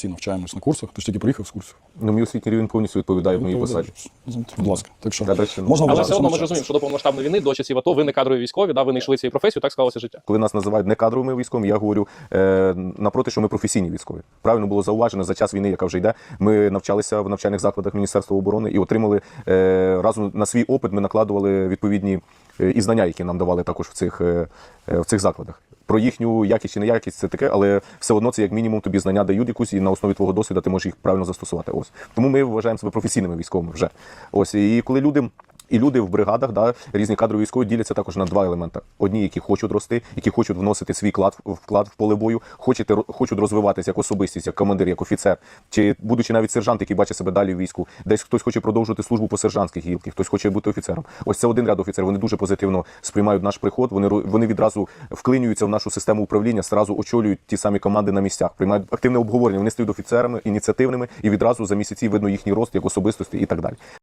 всі навчаємось на курсах. Ти ж тільки приїхав з курсу. Ну, мій освітній рівень повністю відповідає моїй посаді. Будь ласка. Так що Я далі можна Але вважати, все одно ми ж навчаємось. розуміємо, що до повномасштабної війни, до часів АТО, ви не кадрові військові, да, ви не йшли цією професією, так склалося життя. Коли нас називають не кадровими військовими, я говорю е, напроти, що ми професійні військові. Правильно було зауважено за час війни, яка вже йде. Ми навчалися в навчальних закладах Міністерства оборони і отримали е, разом на свій опит. Ми накладували відповідні і знання, які нам давали також в цих, е, е, в цих закладах. Про їхню якість чи неякість це таке, але все одно це як мінімум тобі знання дають якусь, і на основі твого досвіду ти можеш їх правильно застосувати. Ось тому ми вважаємо себе професійними військовими вже. Ось і коли люди. І люди в бригадах, да, різні кадрові військові діляться також на два елементи: одні, які хочуть рости, які хочуть вносити свій вклад, вклад в поле бою, хочете, хочуть розвиватися як особистість, як командир, як офіцер, чи будучи навіть сержант, який бачить себе далі в війську. Десь хтось хоче продовжувати службу по сержантській гілки, хтось хоче бути офіцером. Ось це один ряд офіцерів. Вони дуже позитивно сприймають наш приход. Вони вони відразу вклинюються в нашу систему управління, зразу очолюють ті самі команди на місцях, приймають активне обговорення. Вони стають офіцерами, ініціативними, і відразу за місяці видно їхній рост як особистості і так далі.